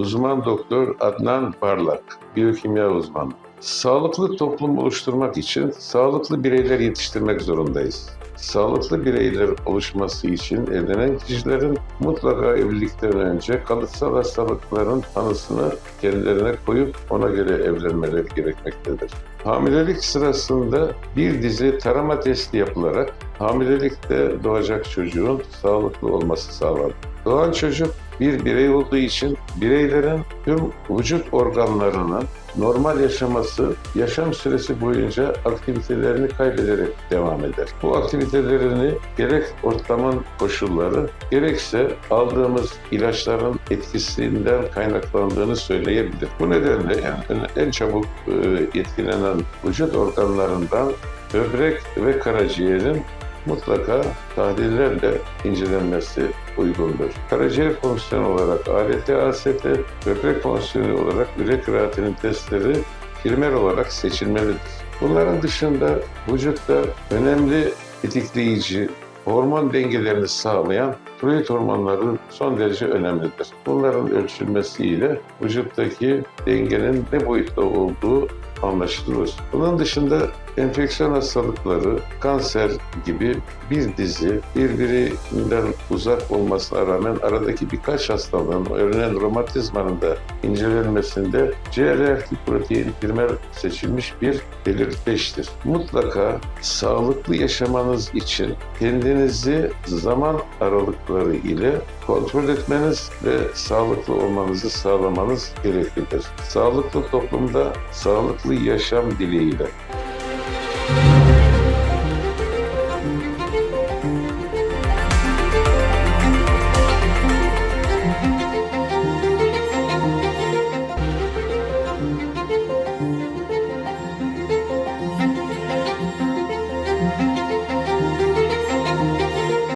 uzman doktor Adnan Parlak, biyokimya uzmanı. Sağlıklı toplum oluşturmak için sağlıklı bireyler yetiştirmek zorundayız. Sağlıklı bireyler oluşması için evlenen kişilerin mutlaka evlilikten önce kalıtsal hastalıkların tanısını kendilerine koyup ona göre evlenmeleri gerekmektedir. Hamilelik sırasında bir dizi tarama testi yapılarak hamilelikte doğacak çocuğun sağlıklı olması sağlanır. Doğan çocuk bir birey olduğu için bireylerin tüm vücut organlarının normal yaşaması yaşam süresi boyunca aktivitelerini kaybederek devam eder. Bu aktivitelerini gerek ortamın koşulları gerekse aldığımız ilaçların etkisinden kaynaklandığını söyleyebilir. Bu nedenle en, en çabuk e, etkilenen vücut organlarından böbrek ve karaciğerin mutlaka tahlillerle incelenmesi uygundur. Karaciğer fonksiyonu olarak ALT, AST, böbrek fonksiyonu olarak ürek kreatinin testleri primer olarak seçilmelidir. Bunların dışında vücutta önemli tetikleyici, hormon dengelerini sağlayan tiroid hormonları son derece önemlidir. Bunların ölçülmesiyle vücuttaki dengenin ne boyutta olduğu anlaşılır. Bunun dışında enfeksiyon hastalıkları, kanser gibi bir dizi birbirinden uzak olmasına rağmen aradaki birkaç hastalığın, örneğin romatizmanın da incelenmesinde CRF protein primer seçilmiş bir belirteçtir. Mutlaka sağlıklı yaşamanız için kendinizi zaman aralıkları ile kontrol etmeniz ve sağlıklı olmanızı sağlamanız gereklidir. Sağlıklı toplumda sağlıklı yaşam dileğiyle. Thank you.